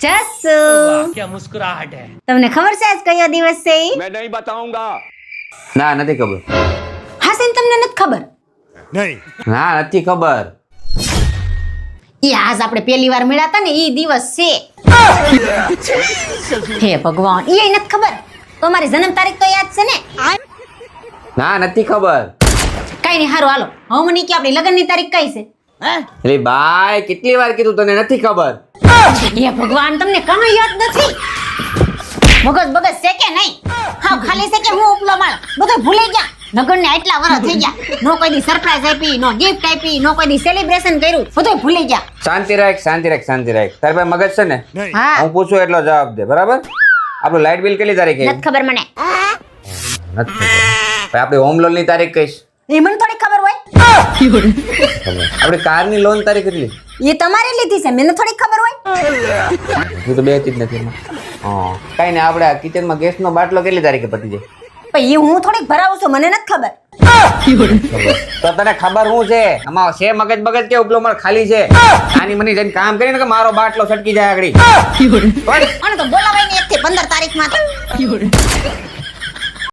જસુ क्या मुस्कुराहट है તમને ખબર છે આજ કયો દિવસ છે ઈ? मैं नहीं बताऊंगा ના નથી ખબર હા છે ને તમને નથી ખબર ના નથી ખબર ઈ આજ આપણે પહેલી વાર મળ્યા હતા ને ઈ દિવસ છે હે ભગવાન ઈ નથી ખબર તો મારી જન્મ તારીખ તો યાદ છે ને ના નથી ખબર કઈ નહીં હારું હાલો હવે મને કે આપણી લગ્નની તારીખ કઈ છે એટલે બાય કેટલી વાર કીધું તને નથી ખબર હે ભગવાન તમને કાંઈ યાદ નથી? મગજ બગજ શેકે નહીં. હા ખાલી શેકે હું ઉપલો માળ. બધું ભૂલી ગયા. લગ્નને આટલા વર્ષ થઈ ગયા. નો કોઈ દી સરપ્રાઈઝ આપી નો ગિફ્ટ આપી નો કોઈ દી સેલિબ્રેશન કર્યું. બધું ભૂલી ગયા. શાંતિ રાખ શાંતિ રાખ શાંતિ રાખ. તારે ભાઈ મગજ છે ને? હું. પૂછું એટલો જવાબ દે બરાબર? આપણું લાઇટ બિલ કેટલી તારીખે? નથી ખબર મને. નથી ખબર. હોમ લોનની તારીખ કહીશ. એ મને થોડી આપણી કારની લોન તારી કેટલી? એ તમારે લીધી છે. મને થોડી ખબર હોય. હું તો બે જ નથી. હા. કઈ નહીં આપણે કિચનમાં ગેસનો બાટલો કેટલી તારીખે પતી જાય? પણ એ હું થોડીક ભરાવું છું મને નથી ખબર. તો તને ખબર શું છે? આમાં છે મગજ બગજ કે ઉપલો માળ ખાલી છે? આની મને જઈને કામ કરીને કે મારો બાટલો છટકી જાય આગળ. તો બોલાવાય ને એક થી પંદર તારીખમાં